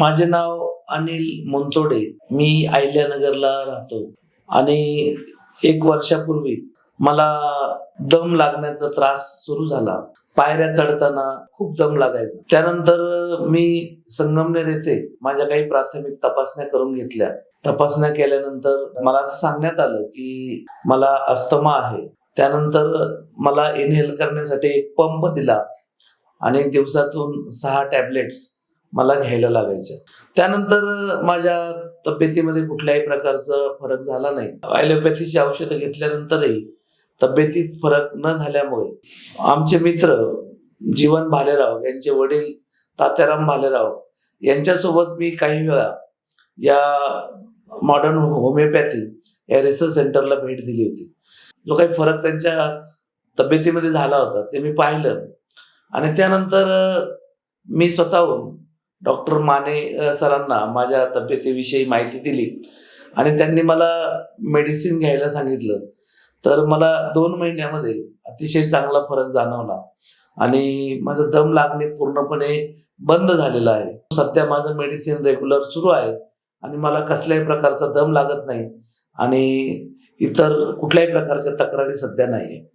माझे नाव अनिल मुंतोडे. मी अहिल्यानगरला राहतो. आणि एक वर्षापूर्वी मला दम लागण्याचा त्रास सुरू झाला. पायऱ्या चढताना खूप दम लागायचा. त्यानंतर मी संगमनेर येथे माझ्या काही प्राथमिक तपासण्या करून घेतल्या. तपासण्या केल्यानंतर मला असं सांगण्यात आलं की मला अस्थमा आहे. त्यानंतर मला इनहेल करण्यासाठी एक पंप दिला. आणि दिवसातून सहा टॅबलेट्स मला घ्यायला लागायच्या त्यानंतर माझ्या तब्येतीमध्ये कुठल्याही प्रकारचा फरक झाला नाही. ॲलोपॅथीची औषधं घेतल्यानंतरही तब्येतीत फरक न झाल्यामुळे आमचे मित्र जीवन भालेराव यांचे वडील तात्याराम भालेराव यांच्यासोबत मी काही वेळा या मॉडर्न होमिओपॅथी या रिसर्च सेंटरला भेट दिली होती. जो काही फरक त्यांच्या तब्येतीमध्ये झाला होता ते मी पाहिलं आणि त्यानंतर मी स्वतःहून डॉक्टर माने सरांना माझ्या तब्येतीविषयी माहिती दिली आणि त्यांनी मला मेडिसिन घ्यायला सांगितलं. तर मला दोन महिन्यामध्ये अतिशय चांगला फरक जाणवला आणि माझं दम लागणे पूर्णपणे बंद झालेलं आहे. सध्या माझं मेडिसिन रेग्युलर सुरू आहे आणि मला कसल्याही प्रकारचा दम लागत नाही आणि इतर कुठल्याही प्रकारच्या तक्रारी सध्या नाही आहे